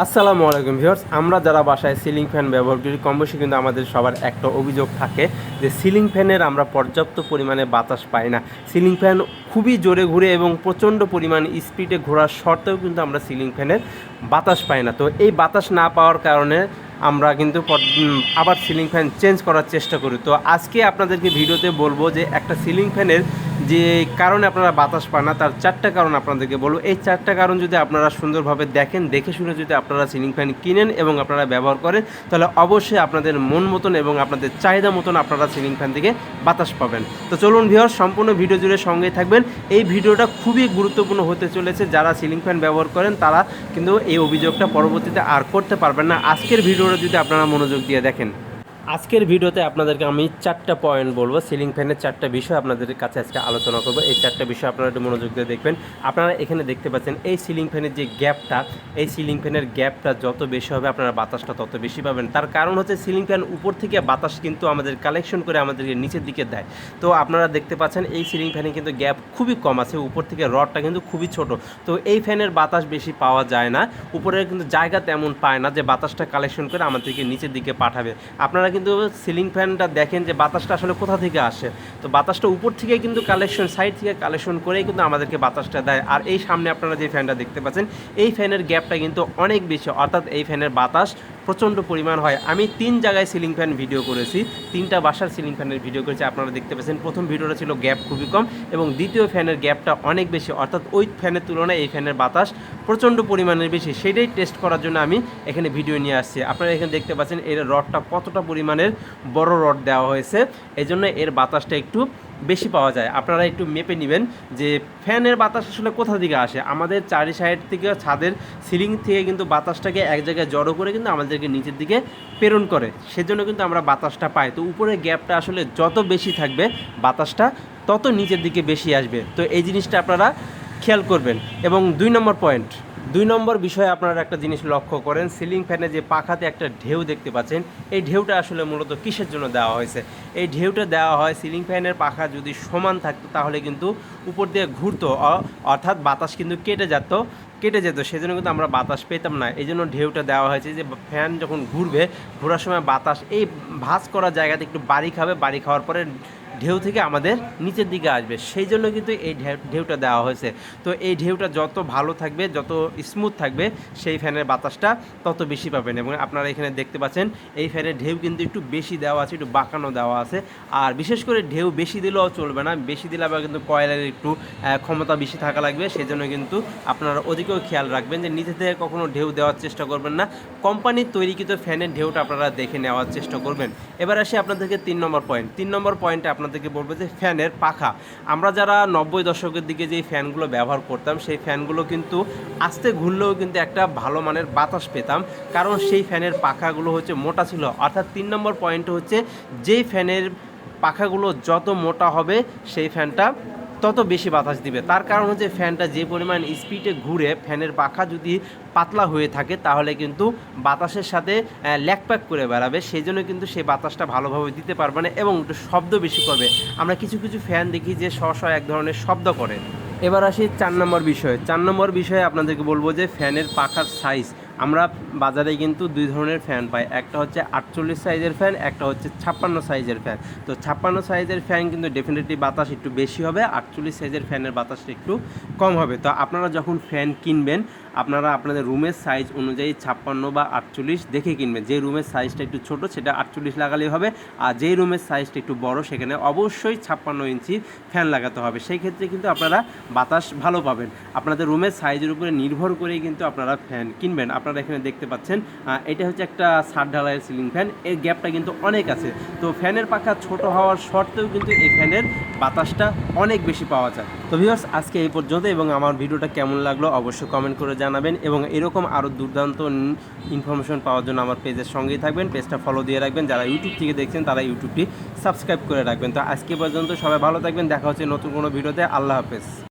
আসসালামু আলাইকুম ভিউয়ার্স, আমরা যারা বাসায় সিলিং ফ্যান ব্যবহার করি, কম বেশি কিন্তু আমাদের সবার একটা অভিযোগ থাকে যে সিলিং ফ্যানের আমরা পর্যাপ্ত পরিমাণে বাতাস পাই না। সিলিং ফ্যান খুবই জোরে ঘুরে এবং প্রচণ্ড পরিমাণ স্পিডে ঘোরার সত্ত্বেও কিন্তু আমরা সিলিং ফ্যানের বাতাস পাই না। তো এই বাতাস না পাওয়ার কারণে আমরা কিন্তু আবার সিলিং ফ্যান চেঞ্জ করার চেষ্টা করি। তো আজকে আপনাদেরকে ভিডিওতে বলব যে একটা সিলিং ফ্যানের যে কারণে আপনারা বাতাস পান না, তার চারটা কারণ আপনাদেরকে বলব। এই চারটা কারণ যদি আপনারা সুন্দরভাবে দেখেন, দেখে শুনে যদি আপনারা সিলিং ফ্যান কিনেন এবং আপনারা ব্যবহার করেন, তাহলে অবশ্যই আপনাদের মন মতন এবং আপনাদের চাহিদা মতন আপনারা সিলিং ফ্যান থেকে বাতাস পাবেন। তো চলুন ভিওর সম্পূর্ণ ভিডিও জুড়ে সঙ্গে থাকবেন। এই ভিডিওটা খুবই গুরুত্বপূর্ণ হতে চলেছে। যারা সিলিং ফ্যান ব্যবহার করেন, তারা কিন্তু এই অভিযোগটা পরবর্তীতে আর করতে পারবেন না। আজকের ভিডিওটা যদি আপনারা মনোযোগ দিয়ে দেখেন। আজকের ভিডিওতে আপনাদেরকে আমি চারটা পয়েন্ট বলব সিলিং ফ্যানের চারটা বিষয় আপনাদের কাছে আজকে আলোচনা করব। এই চারটা বিষয় আপনারা একটু মনোযোগ দিয়ে দেখবেন। আপনারা এখানে দেখতে পাচ্ছেন, এই সিলিং ফ্যানের যে গ্যাপটা এই সিলিং ফ্যানের গ্যাপটা যত বেশি হবে আপনারা বাতাসটা তত বেশি পাবেন। তার কারণ হচ্ছে সিলিং ফ্যান উপর থেকে বাতাস কিন্তু আমাদের কালেকশন করে আমাদেরকে নিচের দিকে দেয়। তো আপনারা দেখতে পাচ্ছেন, এই সিলিং ফ্যানে কিন্তু গ্যাপ খুবই কম আছে। উপর থেকে রডটা কিন্তু খুবই ছোট। তো এই ফ্যানের বাতাস বেশি পাওয়া যায় না। উপরে কিন্তু জায়গা তেমন পায় না যে বাতাসটা কালেকশন করে আমাদেরকে নিচের দিকে পাঠাবে। আপনারা কিন্তু সিলিং ফ্যানটা দেখেন যে বাতাসটা আসলে কোথা থেকে আসে। তো বাতাসটা উপর থেকে কিন্তু কালেকশন সাইড থেকে কালেকশন করেই কিন্তু আমাদেরকে বাতাসটা দেয়। আর এই সামনে আপনারা যে ফ্যানটা দেখতে পাচ্ছেন, এই ফ্যানের গ্যাপটা কিন্তু অনেক বেশি। অর্থাৎ এই ফ্যানের বাতাস প্রচণ্ড পরিমাণ হয়। আমি তিন জায়গায় সিলিং ফ্যান ভিডিও করেছি। তিনটা বাসার সিলিং ফ্যানের ভিডিও করেছি। আপনারা দেখতে পাচ্ছেন, প্রথম ভিডিওটা ছিল গ্যাপ খুবই কম এবং দ্বিতীয় ফ্যানের গ্যাপটা অনেক বেশি। অর্থাৎ ওই ফ্যানের তুলনায় এই ফ্যানের বাতাস প্রচণ্ড পরিমাণের বেশি। সেটাই টেস্ট করার জন্য আমি এখানে ভিডিও নিয়ে আসছি। আপনারা এখানে দেখতে পাচ্ছেন, এর রডটা কতটা পরিমাণের বড় রড দেওয়া হয়েছে। এই জন্য এর বাতাসটা একটু বেশি পাওয়া যায়। আপনারা একটু মেপে নেবেন যে ফ্যানের বাতাস আসলে কোথা থেকে আসে? আমাদের চারি সাইড থেকে ছাদের সিলিং থেকে কিন্তু বাতাসটাকে এক জায়গায় জড়ো করে কিন্তু আমাদেরকে নিচের দিকে প্রেরণ করে। সেজন্য কিন্তু আমরা বাতাসটা পাই। তো উপরে গ্যাপটা আসলে যত বেশি থাকবে, বাতাসটা তত নিচের দিকে বেশি আসবে। তো এই জিনিসটা আপনারা খেয়াল করবেন। এবং দুই নম্বর পয়েন্ট দুই নম্বর বিষয়ে আপনারা একটা জিনিস লক্ষ্য করেন, সিলিং ফ্যানে যে পাখাতে একটা ঢেউ দেখতে পাচ্ছেন, এই ঢেউটা আসলে মূলত কিসের জন্য দেওয়া হয়েছে? এই ঢেউটা দেওয়া হয় সিলিং ফ্যানের পাখা যদি সমান থাকতো তাহলে কিন্তু উপর দিয়ে ঘুরতো অর্থাৎ বাতাস কিন্তু কেটে যেত কেটে যেত, সেজন্য কিন্তু আমরা বাতাস পেতাম না। এই জন্য ঢেউটা দেওয়া হয়েছে যে ফ্যান যখন ঘুরবে, ঘোরার সময় বাতাস, এই ভাঁজ করার জায়গাতে একটু বাড়ি খাবে, বাড়ি খাওয়ার পরে ঢেউ থেকে আমাদের নিচের দিকে আসবে। সেই জন্য কিন্তু এই ঢেউ- ঢেউটা দেওয়া হয়েছে। তো এই ঢেউটা যত ভালো থাকবে, যত স্মুথ থাকবে, সেই ফ্যানের বাতাসটা তত বেশি পাবেন। এবং আপনারা এখানে দেখতে পাচ্ছেন, এই ফ্যানের ঢেউ কিন্তু একটু বেশি দেওয়া আছে, একটু বাঁকানো দেওয়া আছে। আর বিশেষ করে ঢেউ বেশি দিলেও চলবে না, বেশি দিলে আবার কিন্তু কয়লার একটু ক্ষমতা বেশি থাকা লাগবে। সেই জন্য কিন্তু আপনারা ওদিকেও খেয়াল রাখবেন যে নিচে থেকে কখনও ঢেউ দেওয়ার চেষ্টা করবেন না। কোম্পানির তৈরিকৃত ফ্যানের ঢেউটা আপনারা দেখে নেওয়ার চেষ্টা করবেন। এবার আসি আপনাদেরকে তিন নম্বর পয়েন্ট তিন নম্বর পয়েন্টে আপনাদেরকে বলব যে ফ্যানের পাখা। আমরা যারা নব্বই দশকের দিকে যে ফ্যানগুলো ব্যবহার করতাম, সেই ফ্যানগুলো কিন্তু আস্তে ঘুরলেও কিন্তু একটা ভালো মানের বাতাস পেতাম। কারণ সেই ফ্যানের পাখাগুলো হচ্ছে মোটা ছিল। অর্থাৎ তিন নম্বর পয়েন্ট হচ্ছে, যেই ফ্যানের পাখাগুলো যত মোটা হবে, সেই ফ্যানটা তত বেশি বাতাস দিবে। তার কারণ হচ্ছে ফ্যানটা যে পরিমাণ স্পিডে ঘুরে ফ্যানের পাখা যদি পাতলা হয়ে থাকে, তাহলে কিন্তু বাতাসের সাথে ল্যাকপ্যাক করে বেড়াবে। সেই জন্য কিন্তু সেই বাতাসটা ভালোভাবে দিতে পারবে না এবং শব্দ বেশি করবে। আমরা কিছু কিছু ফ্যান দেখি যে স্ব এক ধরনের শব্দ করে। এবার আসি চার নম্বর বিষয়। চার নম্বর বিষয়ে আপনাদেরকে বলব যে ফ্যানের পাখার সাইজ আমরা বাজারে কিন্তু দুই ধরনের ফ্যান পাই। একটা হচ্ছে আটচল্লিশ সাইজের ফ্যান, একটা হচ্ছে ছাপ্পান্ন সাইজের ফ্যান। তো ছাপ্পান্ন সাইজের ফ্যান কিন্তু ডেফিনেটলি বাতাস একটু বেশি হবে, আটচল্লিশ সাইজের ফ্যানের বাতাসটা একটু কম হবে। তো আপনারা যখন ফ্যান কিনবেন আপনারা আপনাদের রুমের সাইজ অনুযায়ী ছাপ্পান্ন বা আটচল্লিশ দেখে কিনবেন। যে রুমের সাইজটা একটু ছোট, সেটা আটচল্লিশ লাগালেই হবে। আর যেই রুমের সাইজটা একটু বড়, সেখানে অবশ্যই ছাপ্পান্ন ইঞ্চি ফ্যান লাগাতে হবে। সেই ক্ষেত্রে কিন্তু আপনারা বাতাস ভালো পাবেন। আপনাদের রুমের সাইজের উপরে নির্ভর করেই কিন্তু আপনারা ফ্যান কিনবেন। আপনারা এখানে দেখতে পাচ্ছেন এটা হচ্ছে একটা সাত ঢালাইয়ের সিলিং ফ্যান এর গ্যাপটা কিন্তু অনেক আছে। তো ফ্যানের পাখা ছোট হওয়ার সত্ত্বেও কিন্তু এই ফ্যানের বাতাসটা অনেক বেশি পাওয়া যায়। তো ভিউয়ার্স আজকে এই পর্যন্ত এবং আমার ভিডিওটা কেমন লাগল অবশ্যই কমেন্ট করে জানাবেন এবং এরকম আরও দুর্দান্ত ইনফরমেশন পাওয়ার জন্য আমার পেজের সঙ্গেই থাকবেন। পেজটা ফলো দিয়ে রাখবেন। যারা ইউটিউব থেকে দেখছেন, তারা ইউটিউবটি সাবস্ক্রাইব করে রাখবেন। তো আজকে পর্যন্ত সবাই ভালো থাকবেন। দেখা হচ্ছে নতুন কোনো ভিডিওতে। আল্লাহ হাফেজ।